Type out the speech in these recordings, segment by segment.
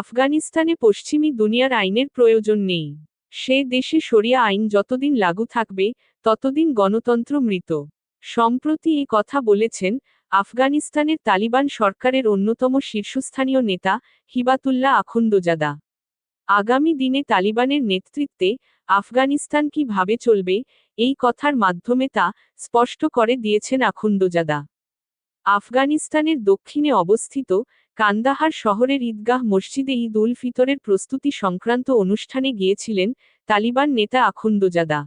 আফগানিস্তানে পশ্চিমী দুনিয়ার আইনের প্রয়োজন নেই। সে দেশে সরিয়া আইন যতদিন লাগু থাকবে, ততদিন গণতন্ত্র মৃত। সম্প্রতি এ কথা বলেছেন আফগানিস্তানের তালিবান সরকারের অন্যতম শীর্ষস্থানীয় নেতা হিবাতুল্লাহ আখুন্দজাদা। আগামী দিনে তালিবানের নেতৃত্বে আফগানিস্তান কীভাবে চলবে, এই কথার মাধ্যমে তা স্পষ্ট করে দিয়েছেন আখুন্দজাদা। আফগানিস্তানের দক্ষিণে অবস্থিত কান্দাহার শহরের ঈদগাহ মসজিদে ঈদ উল ফিতরের প্রস্তুতি সংক্রান্ত অনুষ্ঠানে গিয়েছিলেন তালিবান নেতা আখুন্দজাদা।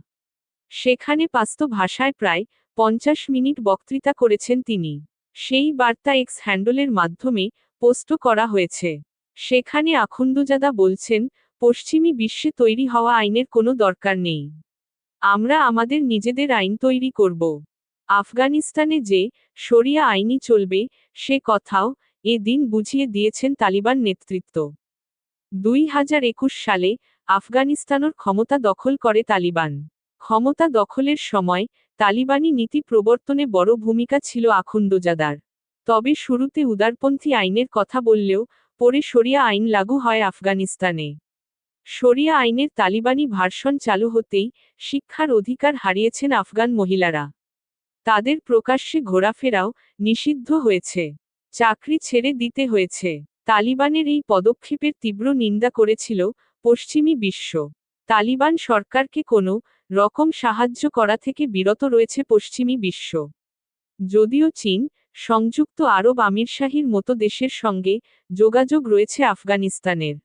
সেখানে পাস্ত ভাষায় প্রায় পঞ্চাশ মিনিট বক্তৃতা করেছেন তিনি। সেই বার্তা এক্স হ্যান্ডলের মাধ্যমে পোস্ট করা হয়েছে। সেখানে আখুন্দজাদা বলছেন, পশ্চিমী বিশ্বে তৈরি হওয়া আইনের কোনো দরকার নেই। আমরা আমাদের নিজেদের আইন তৈরি করব। আফগানিস্তানে যে শরিয়া আইনই চলবে, সে কথাও এ দিন বুঝিয়ে দিয়েছেন তালিবান নেতৃত্ব। দুই হাজার একুশ সালে আফগানিস্তানের ক্ষমতা দখল করে তালিবান। ক্ষমতা দখলের সময় তালিবানি নীতি প্রবর্তনে বড় ভূমিকা ছিল আখুন্দজাদার। তবে শুরুতে উদারপন্থী আইনের কথা বললেও পরে শরিয়া আইন লাগু হয় আফগানিস্তানে। শরিয়া আইনের তালিবানি ভার্সন চালু হতেই শিক্ষার অধিকার হারিয়েছেন আফগান মহিলারা। তাদের প্রকাশ্যে ঘোরাফেরাও নিষিদ্ধ হয়েছে। চাকরি ছেড়ে দিতে হয়েছে। তালিবানের এই পদক্ষেপের তীব্র নিন্দা করেছিল পশ্চিমী বিশ্ব। তালিবান সরকারকে কোনো রকম সাহায্য করা থেকে বিরত রয়েছে পশ্চিমী বিশ্ব। যদিও চীন, সংযুক্ত আরব আমিরশাহীর মতো দেশের সঙ্গে যোগাযোগ রয়েছে আফগানিস্তানের।